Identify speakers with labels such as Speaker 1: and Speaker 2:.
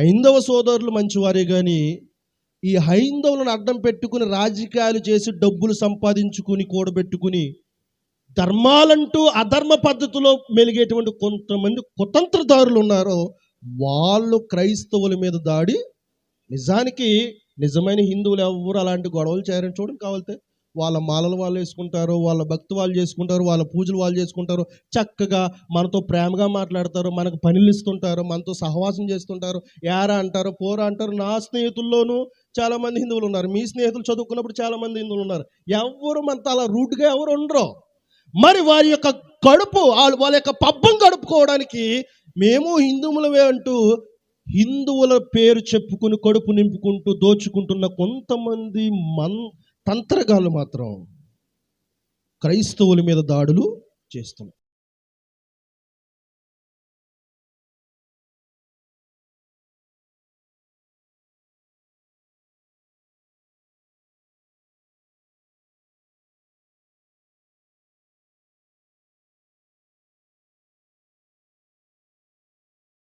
Speaker 1: హైందవ సోదరులు మంచివారే కానీ ఈ హైందవులను అడ్డం పెట్టుకుని రాజకీయాలు చేసి డబ్బులు సంపాదించుకుని కూడబెట్టుకుని ధర్మాలంటూ అధర్మ పద్ధతిలో మెలిగేటువంటి కొంతమంది కుతంత్రదారులు ఉన్నారో వాళ్ళు క్రైస్తవుల మీద దాడి. నిజానికి నిజమైన హిందువులు ఎవరు అలాంటి గొడవలు చేయాలని చూడండి కావాలితే. వాళ్ళ మాలలు వాళ్ళు వేసుకుంటారు వాళ్ళ భక్తి వాళ్ళు చేసుకుంటారు వాళ్ళ పూజలు వాళ్ళు చేసుకుంటారు. చక్కగా మనతో ప్రేమగా మాట్లాడతారు మనకు పనులు ఇస్తుంటారు మనతో సహవాసం చేస్తుంటారు. యారా అంటారు పోరా అంటారు. నా స్నేహితుల్లోనూ చాలామంది హిందువులు ఉన్నారు. మీ స్నేహితులు చదువుకున్నప్పుడు చాలామంది హిందువులు ఉన్నారు. ఎవరు మనతో అలా రూట్గా ఎవరు ఉండరు. మరి వారి యొక్క కడుపు వాళ్ళ వాళ్ళ యొక్క పబ్బం గడుపుకోవడానికి మేము హిందువులమే అంటూ హిందువుల పేరు చెప్పుకుని కడుపు నింపుకుంటూ దోచుకుంటున్న కొంతమంది మన్ పంతరగాళ్ళు మాత్రం క్రైస్తవుల మీద దాడులు చేస్తున్నారు.